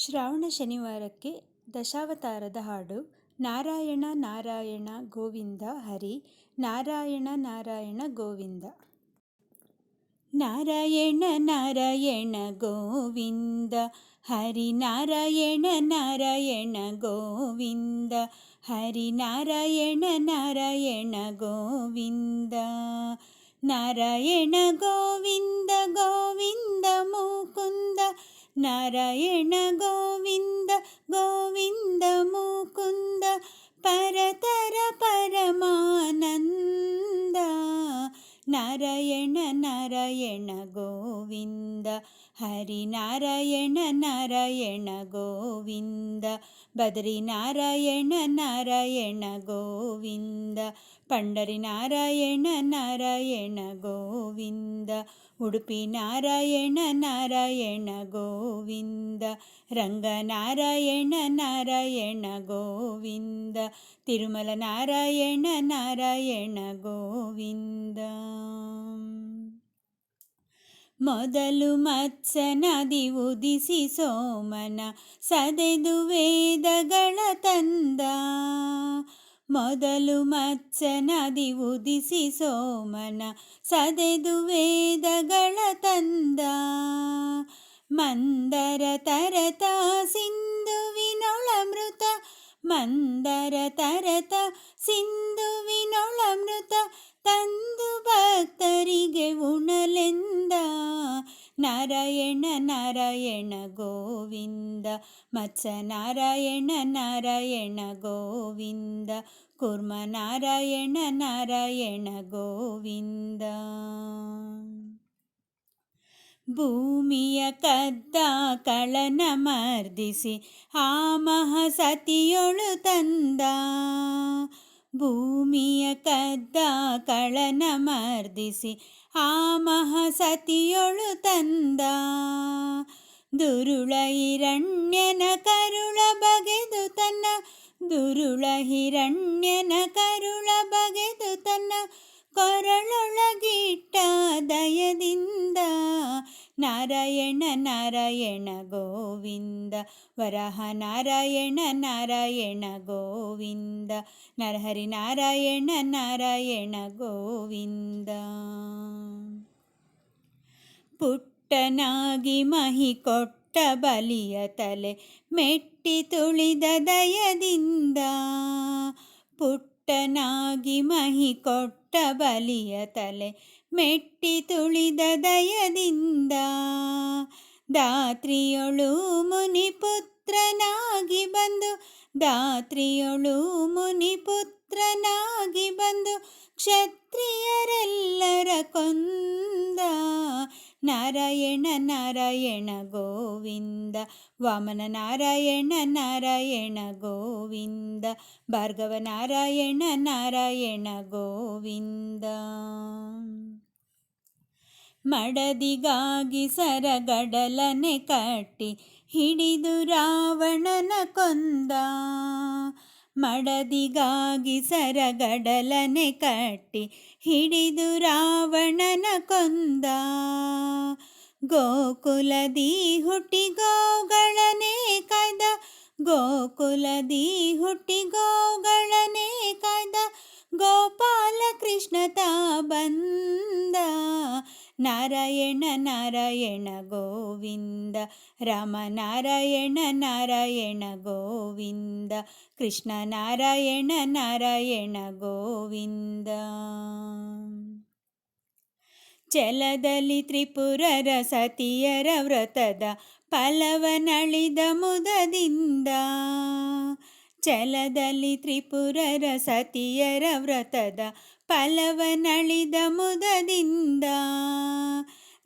ಶ್ರಾವಣ ಶನಿವಾರಕ್ಕೆ ದಶಾವತಾರದ ಹಾಡು ನಾರಾಯಣ ನಾರಾಯಣ ಗೋವಿಂದ ಹರಿ ನಾರಾಯಣ ನಾರಾಯಣ ಗೋವಿಂದ. ನಾರಾಯಣ ನಾರಾಯಣ ಗೋವಿಂದ ಹರಿ ನಾರಾಯಣ ನಾರಾಯಣ ಗೋವಿಂದ ಹರಿ ನಾರಾಯಣ ನಾರಾಯಣ ಗೋವಿಂದ. ನಾರಾಯಣ ಗೋವಿಂದ ಗೋವಿಂದ ಮುಕುಂದ నారాయణ గోవింద గోవింద ముకుంద పరతర పరమానంద. నారాయణ నారాయణ గోవింద హరి నారాయణ నారాయణ గోవింద బద్రి నారాయణ నారాయణ గోవింద ಪಂಡರಿ ನಾರಾಯಣ ನಾರಾಯಣ ಗೋವಿಂದ ಉಡುಪಿ ನಾರಾಯಣ ನಾರಾಯಣ ಗೋವಿಂದ ರಂಗನಾರಾಯಣ ನಾರಾಯಣ ಗೋವಿಂದ ತಿರುಮಲ ನಾರಾಯಣ ನಾರಾಯಣ ಗೋವಿಂದ ಮೊದಲು ಮತ್ಸನದಿ ಉದಿಸಿ ಸೋಮನ ಸದೆದು ವೇದಗಳ ತಂದ ಮೊದಲು ಮತ್ಸನದಿ ಉದಿಸಿ ಸೋಮನ ಸದೆದು ವೇದಗಳ ತಂದ. ಮಂದರ ತರತ ಸಿಂಧುವಿನೊಳಮೃತ, ಮಂದರ ತರತ ಸಿಂಧುವಿನೊಳಮೃತ, ತಂದು ಭಕ್ತರಿಗೆ ಉಣಲೆಂದ. ನಾರಾಯಣ ನಾರಾಯಣ ಗೋವಿಂದ ಮತ್ಸ ನಾರಾಯಣ ನಾರಾಯಣ ಗೋವಿಂದ ಕುರ್ಮ ನಾರಾಯಣ ನಾರಾಯಣ ಗೋವಿಂದ ಭೂಮಿಯ ಕದ್ದ ಕಳನ ಮರ್ದಿಸಿ ಆ ಮಹಸತಿಯೊಳು ತಂದ ಭೂಮಿಯ ಕದ್ದ ಕಳನ ಮರ್ದಿಸಿ ಆ ಮಹಸತಿಯೊಳು ತಂದ. ದುರುಳ ಹಿರಣ್ಯನ ಕರುಳ ಬಗೆದು ತನ್ನ. ದುರುಳ ಹಿರಣ್ಯನ ಕರುಳ ಬಗೆದು ತನ್ನ. ಕೊರಳೊಳಗಿಟ್ಟ ದಯದಿಂದ ನಾರಾಯಣ ನಾರಾಯಣ ಗೋವಿಂದ, ವರಹ ನಾರಾಯಣ ನಾರಾಯಣ ಗೋವಿಂದ, ನರಹರಿ ನಾರಾಯಣ ನಾರಾಯಣ ಗೋವಿಂದ. ಪುಟ್ಟನಾಗಿ ಮಹಿ ಕೊಟ್ಟ ಬಲಿಯ ತಲೆ ಮೆಟ್ಟಿ ತುಳಿದ ದಯದಿಂದ ಪುಟ್ಟನಾಗಿ ಮಹಿ ಕೊಟ್ಟ ಬಲಿಯ ತಲೆ ಮೆಟ್ಟಿ ತುಳಿದ ದಯದಿಂದ ದಾತ್ರಿಯೊಳು ಮುನಿಪುತ್ರನಾಗಿ ಬಂದು ದಾತ್ರಿಯೊಳು ಮುನಿಪುತ್ರನಾಗಿ ಬಂದು ಕ್ಷತ್ರಿಯರೆಲ್ಲರ ಕೊಂದ ನಾರಾಯಣ ನಾರಾಯಣ ಗೋವಿಂದ. ವಾಮನ ನಾರಾಯಣ ನಾರಾಯಣ ಗೋವಿಂದ. ಭಾರ್ಗವ ನಾರಾಯಣ ನಾರಾಯಣ ಗೋವಿಂದ. ಮಡದಿಗಾಗಿ ಸರಗಡಲನೆ ಕಟ್ಟಿ ಹಿಡಿದು ರಾವಣನ ಕೊಂದ. ಮಡದಿಗಾಗಿ ಸರಗಡಲನೆ ಕಟ್ಟಿ ಹಿಡಿದು ರಾವಣನ ಕೊಂದ. ಗೋಕುಲದಿ ಹುಟ್ಟಿ ಗೋಗಳನೆ ಕಾಯ್ದ ಗೋಕುಲದಿ ಹುಟ್ಟಿ ಗೋಗಳನೆ ಕಾಯ್ದ ಗೋಪಾಲ ಕೃಷ್ಣ ತಾ ಬಂದ ನಾರಾಯಣ ನಾರಾಯಣ ಗೋವಿಂದ ರಾಮ ನಾರಾಯಣ ನಾರಾಯಣ ಗೋವಿಂದ ಕೃಷ್ಣ ನಾರಾಯಣ ನಾರಾಯಣ ಗೋವಿಂದ ಚಲದಲ್ಲಿ ತ್ರಿಪುರರ ಸತಿಯರ ವ್ರತದ ಫಲವನಳಿದ ಮುದದಿಂದ. ಚಲದಲ್ಲಿ ತ್ರಿಪುರರ ಸತಿಯರ ವ್ರತದ ಫಲವನಳಿದ ಮುದದಿಂದ.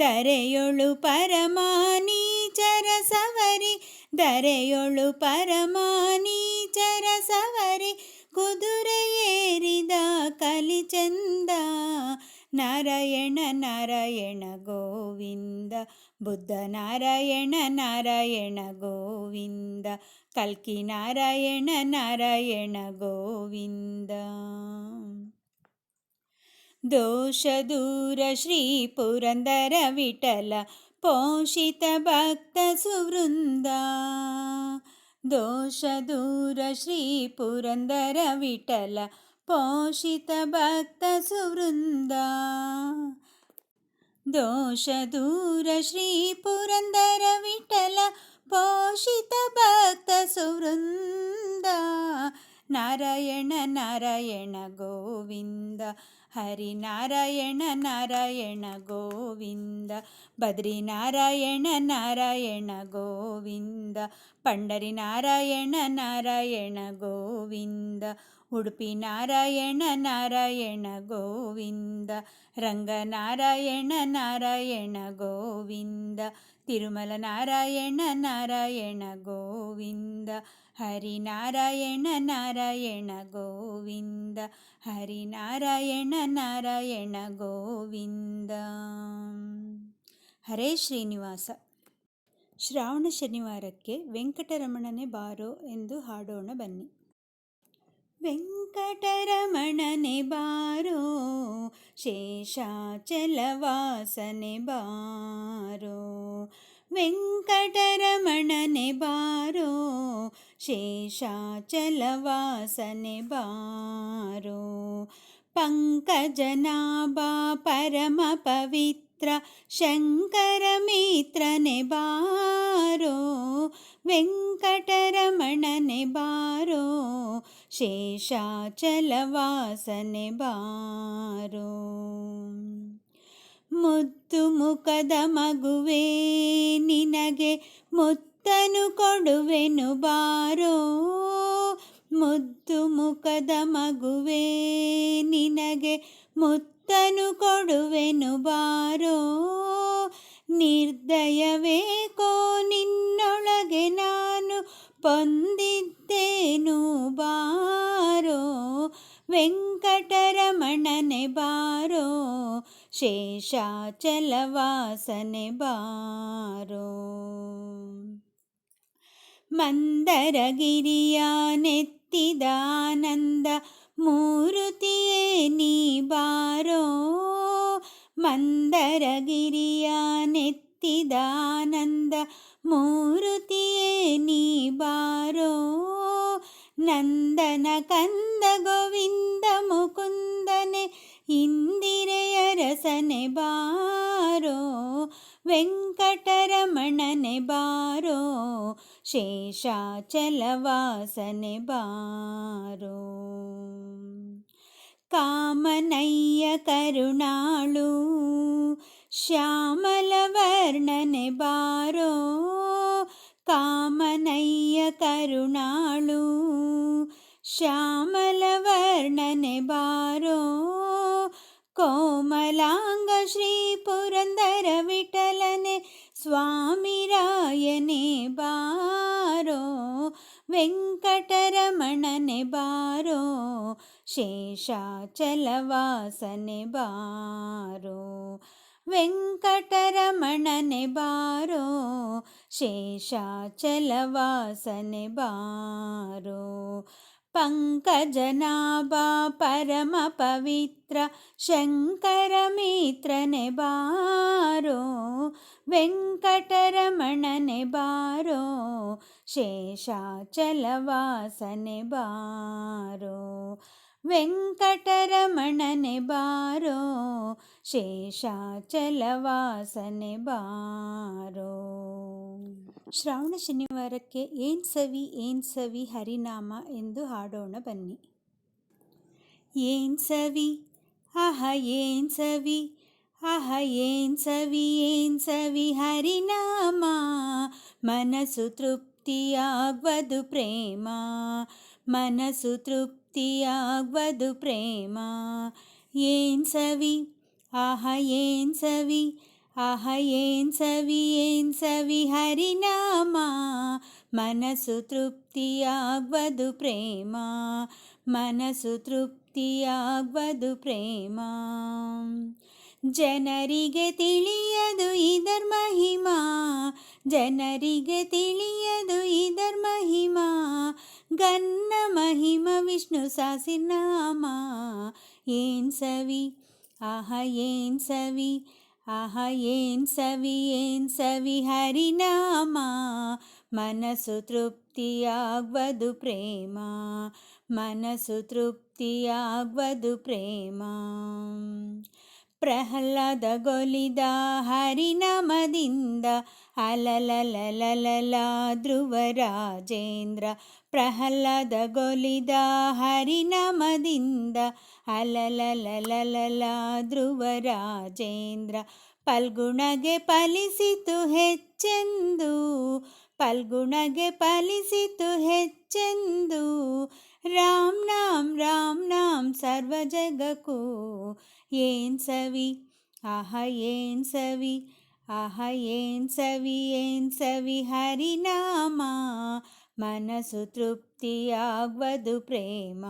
ದರೆಯೊಳು ಪರಮಾನೀಚರ ಸವರಿ, ದರೆಯೊಳು ಪರಮಾನೀಚರ ಸವರಿ, ಕುದುರೆ ಏರಿದ ಕಲಿಚಂದ ನಾರಾಯಣ ನಾರಾಯಣ ಗೋವಿಂದ ಬುದ್ಧ ನಾರಾಯಣ ನಾರಾಯಣ ಗೋವಿಂದ ಕಲ್ಕಿ ನಾರಾಯಣ ನಾರಾಯಣ ಗೋವಿಂದ ದೋಷ ದೂರ ಶ್ರೀ ಪುರಂದರ ವಿಠಲ ಪೋಷಿತ ಭಕ್ತ ಸುವೃಂದ ದೋಷ ದೂರ ಶ್ರೀ ಪುರಂದರ ವಿಠಲ ಪೋಷಿತ ಭಕ್ತ ಸುವೃಂದ. ದೋಷ ದೂರ ಶ್ರೀ ಪುರಂದರ ವಿಠಲ ಪೋಷಿತ ಭಕ್ತ ಸುವೃಂದ. ನಾರಾಯಣ ನಾರಾಯಣ ಗೋವಿಂದ. ಹರಿನಾರಾಯಣ ನಾರಾಯಣ ಗೋವಿಂದ ಬದ್ರಿ ನಾರಾಯಣ ನಾರಾಯಣ ಗೋವಿಂದ ಪಂಡರಿ ನಾರಾಯಣ ನಾರಾಯಣ ಗೋವಿಂದ ಉಡುಪಿ ನಾರಾಯಣ ನಾರಾಯಣ ಗೋವಿಂದ ರಂಗನಾರಾಯಣ ನಾರಾಯಣ ಗೋವಿಂದ ತಿರುಮಲ ನಾರಾಯಣ ನಾರಾಯಣ ಗೋವಿಂದ ಹರಿನಾರಾಯಣ ನಾರಾಯಣ ಗೋವಿಂದ ಹರಿ ನಾರಾಯಣ ಗೋವಿಂದ. ಹರೇ ಶ್ರೀನಿವಾಸ. ಶ್ರಾವಣ ಶನಿವಾರಕ್ಕೆ ವೆಂಕಟರಮಣನೆ ಬಾರೋ ಎಂದು ಹಾಡೋಣ ಬನ್ನಿ. ವೆಂಕಟರಮಣನೆ ಬಾರೋ ಶೇಷಾಚಲವಾಸನೆ ಬಾರೋ. ವೆಂಕಟರಮಣನೆ ಬಾರೋ ಶೇಷಾಚಲವಾಸನೆ ಬಾರೋ ಪಂಕಜನಾಭ ಪರಮ ಪವಿತ್ರ ಶಂಕರ ಮಿತ್ರನೆ ಬಾರೋ ವೆಂಕಟರಮಣನೆ ಬಾರೋ ಶೇಷಾಚಲವಾಸನೆ ಬಾರೋ ಮುದ್ದು ಮುಖದ ಮಗುವೆ ನಿನಗೆ ಮುತ್ತನು ಕೊಡುವೆನು ಬಾರೋ. ಮುದ್ದು ಮುಖದ ಮಗುವೆ, ನಿನಗೆ ಮುತ್ತನು ಕೊಡುವೆನು ಬಾರೋ. ನಿರ್ದಯವೇಕೋ ನಿನ್ನೊಳಗೆ ನಾನು ಪೊಂದಿದ್ದೇನು ಬಾರೋ. ವೆಂಕಟರಮಣನೆ ಬಾರೋ, ಶೇಷಾಚಲವಾಸನೆ ಬಾರೋ. ಮಂದರಗಿರಿಯ ನೆತ್ತಿದಾನಂದ ಮೂರುತಿಯೇ ನೀ ಬಾರೋ ಮಂದರಗಿರಿಯ ನೆತ್ತಿದಾನಂದ ಮೂರುತಿಯೇ ನೀ ಬಾರೋ ನಂದನ ಕಂದ ಗೋವಿಂದ ಮುಕುಂದನೆ శేషాచలవాసనె బారో కామనయ్య కరుణాళు శ్యామలవర్ణనె బారో కామనయ్య కరుణాళు శ్యామలవర్ణనె బారో కోమలాంగ శ్రీ పురందర విఠలనే ಸ್ವಾಮಿ ರಾಯನೆ ಬಾರೋ ವೆಂಕಟರಮಣನೆ ಬಾರೋ ಶೇಷಾಚಲವಾಸನೆ ಬಾರೋ ವೆಂಕಟರಮಣನೆ ಬಾರೋ ಶೇಷಾಚಲವಾಸನೆ ಬಾರೋ पङ्कजनाभा परमपवित्र शङ्करमित्रनिबारो वेङ्कटरमणनिबारो शेषाचलवासनिबारो। ವೆಂಕಟರಮಣನೆ ಬಾರೋ, ಶೇಷಾಚಲವಾಸನೆ ಬಾರೋ. ಶ್ರಾವಣ ಶನಿವಾರಕ್ಕೆ ಏನ್ ಸವಿ ಏನ್ ಸವಿ ಹರಿನಾಮ ಎಂದು ಹಾಡೋಣ ಬನ್ನಿ. ಏನ್ ಸವಿ ಅಹ ಏನ್ ಸವಿ ಅಹ ಏನ್ ಸವಿ ಏನ್ ಸವಿ ಹರಿನಾಮ. ಮನಸ್ಸು ತೃಪ್ತಿಯಾಗ್ವದು ಪ್ರೇಮ, ಮನಸ್ಸು ತೃಪ್ತಿಯಾಗ್ವದು ಪ್ರೇಮ ಏನ್ ಸವಿ ಆಹ ಏನ್ ಸವಿ ಆಹ ಏನ್ ಸವಿ ಏನ್ ಸವಿ ಹರಿನಾಮ ಮನಸ್ಸು ತೃಪ್ತಿಯಾಗ್ವದು ಪ್ರೇಮ ಮನಸ್ಸು ತೃಪ್ತಿಯಾಗ್ವದು ಪ್ರೇಮ ಜನರಿಗೆ ತಿಳಿಯದು ಇದರ್ ಮಹಿಮಾ ಜನರಿಗೆ ತಿಳಿಯದು ಇದರ್ ಮಹಿಮಾ ಗನ್ನ ಮಹಿಮ ವಿಷ್ಣು ಸಾಸಿನಾಮ ಏನ್ ಸವಿ ಆಹ ಏನ್ ಸವಿ ಆಹ ಏನ್ ಸವಿ ಏನ್ ಸವಿ ಹರಿನಾಮ ಮನಸ್ಸು ತೃಪ್ತಿಯಾಗ್ವದು ಪ್ರೇಮ ಮನಸ್ಸು ತೃಪ್ತಿಯಾಗ್ವದು ಪ್ರೇಮ ಪ್ರಹ್ಲಾದ ಗೊಲಿದ ಹರಿನಮದಿಂದ ಅಲಲಲಲಲಲ ಧ್ರುವರಾಜೇಂದ್ರ ಪ್ರಹ್ಲಾದ ಗೊಲಿದ ಹರಿನಾಮದಿಂದ ಅಲಲಲಲಲಲ ಧ್ರುವರಾಜೇಂದ್ರ ಪಲ್ಗುಣಗೆ ಫಲಿಸಿತು ಹೆಚ್ಚೆಂದು, ಪಲ್ಗುಣಗೆ ಫಲಿಸಿತು ಹೆಚ್ಚೆಂದು, ರಾಮ್ ನಾಮ್ ರಾಮ್ ನಾಮ್ ಸರ್ವ ಜಗಕ್ಕೂ ಏನ್ ಸವಿ ಆಹ ಏನ್ ಸವಿ ಆಹ ಏನ್ ಸವಿ ಏನ್ ಸವಿ ಹರಿನಾಮ ಮನಸ್ಸು ತೃಪ್ತಿಯಾಗ್ವದು ಪ್ರೇಮ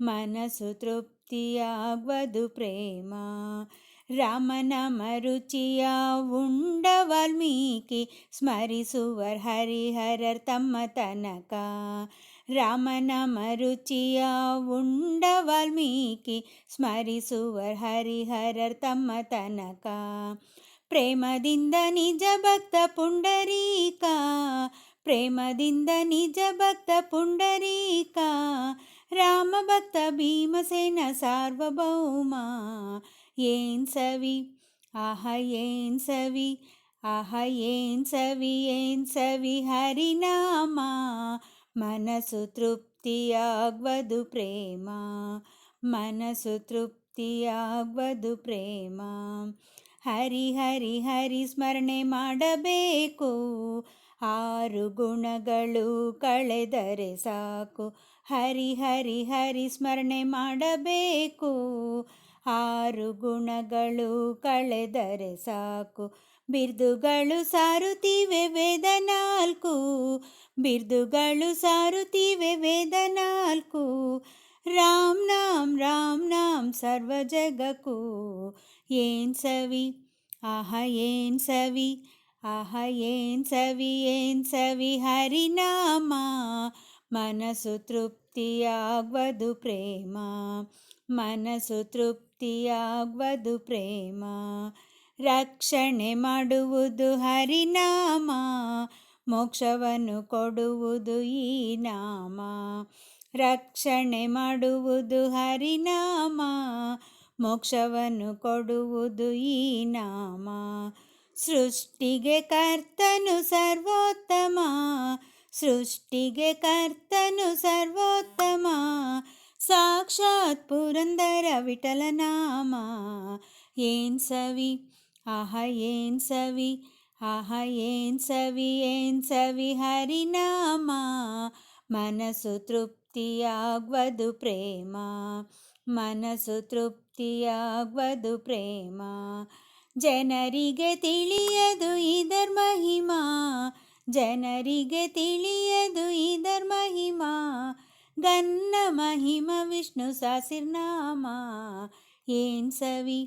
ಮನಸ್ಸು ತೃಪ್ತಿಯಾಗ್ವದು ಪ್ರೇಮ ರಾಮನಾಮ ರುಚಿಯ ಉಂಡ ವಾಲ್ಮೀಕಿ ಸ್ಮರಿಸುವರ್ ಹರಿಹರರ್ ತಮ್ಮ ತನಕ ರಾಮನಾಮ ರುಚಿಯ ಉಂಡ ವಾಲ್ಮೀಕಿ ಸ್ಮರಿಸುವರ್ ಹರಿಹರರ್ ತಮ್ಮ ತನಕ ಪ್ರೇಮದಿಂದ ನಿಜ ಭಕ್ತ ಪುಂಡರೀಕ ಪ್ರೇಮದಿಂದ ನಿಜ ಭಕ್ತ ಪುಂಡರೀಕ ರಾಮ ಭಕ್ತ ಭೀಮಸೇನ ಸಾರ್ವಭೌಮ ಏನ್ ಸವಿ ಆಹ ಏನ್ ಸವಿ ಆಹ ಏನ್ ಸವಿ ಏನ್ ಸವಿ ಹರಿನಾಮ ಮನಸ್ಸು ತೃಪ್ತಿಯಾಗ್ವದು ಪ್ರೇಮ. ಮನಸ್ಸು ತೃಪ್ತಿಯಾಗ್ವದು ಪ್ರೇಮ. ಹರಿ ಹರಿ ಹರಿ ಸ್ಮರಣೆ ಮಾಡಬೇಕು. ಆರು ಗುಣಗಳು ಕಳೆದರೆ ಸಾಕು. ಹರಿ ಹರಿ ಹರಿ ಸ್ಮರಣೆ ಮಾಡಬೇಕು. ಆರು ಗುಣಗಳು ಕಳೆದರೆ ಸಾಕು. ಬಿರ್ದುಗಳು ಸಾರುತ್ತಿವೆ ವೇದ ನಾಲ್ಕು ಬಿರ್ದುಗಳು ಸಾರುತ್ತಿವೆ ವೇದ ನಾಲ್ಕು ರಾಮ್ ನಾಮ್ ರಾಮ್ ನಾಮ್ ಸರ್ವ ಜಗಕ್ಕೂ ಏನ್ ಸವಿ ಆಹ ಏನ್ ಸವಿ ಆಹ ಏನ್ ಸವಿ ಏನ್ ಸವಿ ಹರಿನಾಮ ಮನಸ್ಸು ತೃಪ್ತಿಯಾಗ್ವದು ಪ್ರೇಮ ಮನಸ್ಸು ತೃಪ್ತಿಯಾಗ್ವದು ಪ್ರೇಮ ರಕ್ಷಣೆ ಮಾಡುವುದು ಹರಿನಾಮ, ಮೋಕ್ಷವನ್ನು ಕೊಡುವುದು ಈ ನಾಮ. ರಕ್ಷಣೆ ಮಾಡುವುದು ಹರಿನಾಮ, ಮೋಕ್ಷವನ್ನು ಕೊಡುವುದು ಈ ನಾಮ. ಸೃಷ್ಟಿಗೆ ಕರ್ತನು ಸರ್ವೋತ್ತಮ, ಸೃಷ್ಟಿಗೆ ಕರ್ತನು ಸರ್ವೋತ್ತಮ. ಸಾಕ್ಷಾತ್ ಪುರಂದರ ವಿಠಲನಾಮ, ಏನ್ ಸವಿ ಆಹ ಏನ್ ಸವಿ ಆಹ ಏನ್ ಸವಿ ಏನ್ ಸವಿ ಹರಿನಾಮ ಮನಸ್ಸು ತೃಪ್ತಿಯಾಗ್ವದು ಪ್ರೇಮ ಮನಸ್ಸು ತೃಪ್ತಿಯಾಗ್ವದು ಪ್ರೇಮ ಜನರಿಗೆ ತಿಳಿಯದು ಇದರ್ ಮಹಿಮಾ ಜನರಿಗೆ ತಿಳಿಯದು ಇದರ್ ಮಹಿಮಾ ಗನ್ನ ಮಹಿಮ ವಿಷ್ಣು ಸಾಸಿರ್ನಾಮ ಏನ್ ಸವಿ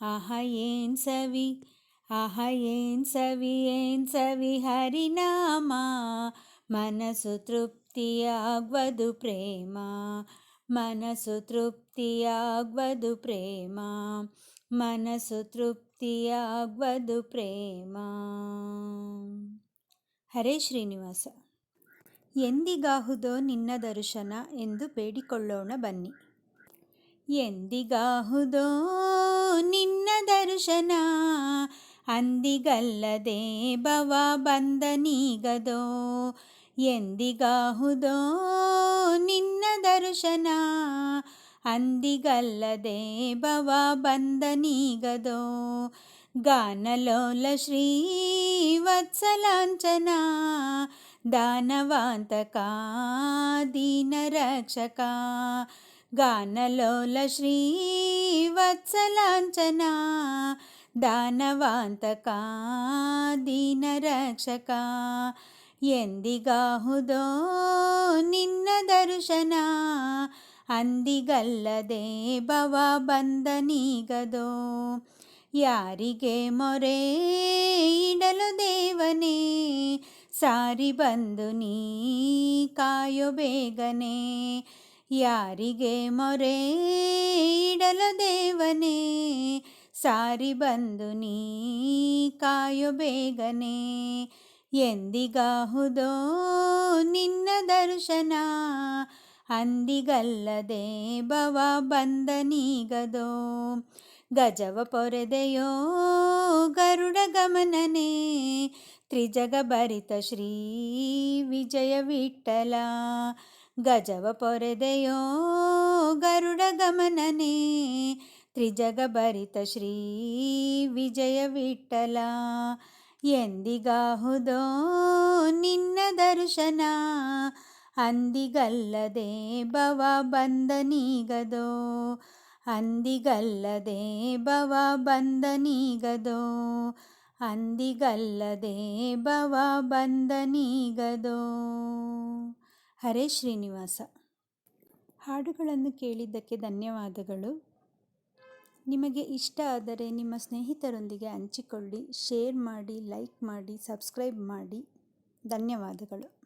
ಆಹ ಏನ್ ಸವಿ, ಆಹ ಏನ್ ಸವಿ ಏನ್ ಸವಿ ಹರಿನಾಮ. ಮನಸ್ಸು ತೃಪ್ತಿಯಾಗ್ವದು ಪ್ರೇಮ, ಮನಸ್ಸು ತೃಪ್ತಿಯಾಗ್ವದು ಪ್ರೇಮ, ಮನಸ್ಸು ತೃಪ್ತಿಯಾಗ್ವದು ಪ್ರೇಮ. ಹರೇ ಶ್ರೀನಿವಾಸ. ಎಂದಿಗಾಹುದೋ ನಿನ್ನ ದರ್ಶನ ಎಂದು ಬೇಡಿಕೊಳ್ಳೋಣ ಬನ್ನಿ. ಎಂದಿಗಾಹುದೋ ನಿನ್ನ ದರ್ಶನ ಅಂದಿಗಲ್ಲದೆ ಭವ ಬಂದನೀಗದೋ ಎಂದಿಗಾಹುದೋ ನಿನ್ನ ದರ್ಶನ ಅಂದಿಗಲ್ಲದೆ ಭವ ಬಂದನೀಗದೋ ಗಾನಲೋಲ ಶ್ರೀ ವತ್ಸಲಾಂಚನ ದಾನವಾಂತಕ ದೀನರಕ್ಷಕ ಗಾನಲೋಲ ಶ್ರೀ ವತ್ಸಲಾಂಚನ ದಾನವಾಂತಕ ದೀನರಕ್ಷಕ ಎಂದಿಗಾಹುದೋ ನಿನ್ನ ದರ್ಶನ ಅಂದಿಗಲ್ಲದೆ ಭವ ಬಂದನೀಗದೋ ಯಾರಿಗೆ ಮೊರೆ ಇಡಲು ದೇವನೇ ಸಾರಿ ಬಂದು ನೀ ಕಾಯೋ ಬೇಗನೆ ಯಾರಿಗೆ ಮೊರೆ ಇಡಲು ದೇವನೇ? ಸಾರಿ ಬಂದು ನೀ ಕಾಯೋ ಬೇಗನೆ. ಎಂದಿಗಾಹುದೋ ನಿನ್ನ ದರ್ಶನ? ಅಂದಿಗಲ್ಲದೆ ಭವ ಬಂದನೀಗದೋ ಗಜವ ಪೊರೆದೆಯೋ ಗರುಡ ಗಮನನೆ? ತ್ರಿಜಗ ಭರಿತ ಶ್ರೀ ವಿಜಯ ವಿಠಲ? ಗಜವ ಪೊರೆದೆಯೋ ಗರುಡ ಗಮನನೇ, ತ್ರಿಜಗ ಭರಿತ ಶ್ರೀ ವಿಜಯ ವಿಠಲ. ಎಂದಿಗಾಹುದೋ ನಿನ್ನ ದರ್ಶನ, ಅಂದಿಗಲ್ಲದೆ ಭವ ಬಂದನೀಗದೋ ಅಂದಿಗಲ್ಲದೆ ಭವ ಬಂದನೀಗದೋ ಅಂದಿಗಲ್ಲದೆ ಭವ ಬಂದನೀಗದೋ ಹರೇ ಶ್ರೀನಿವಾಸ. ಹಾಡುಗಳನ್ನು ಕೇಳಿದ್ದಕ್ಕೆ ಧನ್ಯವಾದಗಳು. ನಿಮಗೆ ಇಷ್ಟ ಆದರೆ ನಿಮ್ಮ ಸ್ನೇಹಿತರೊಂದಿಗೆ ಹಂಚಿಕೊಳ್ಳಿ, ಶೇರ್ ಮಾಡಿ, ಲೈಕ್ ಮಾಡಿ, ಸಬ್ಸ್ಕ್ರೈಬ್ ಮಾಡಿ. ಧನ್ಯವಾದಗಳು.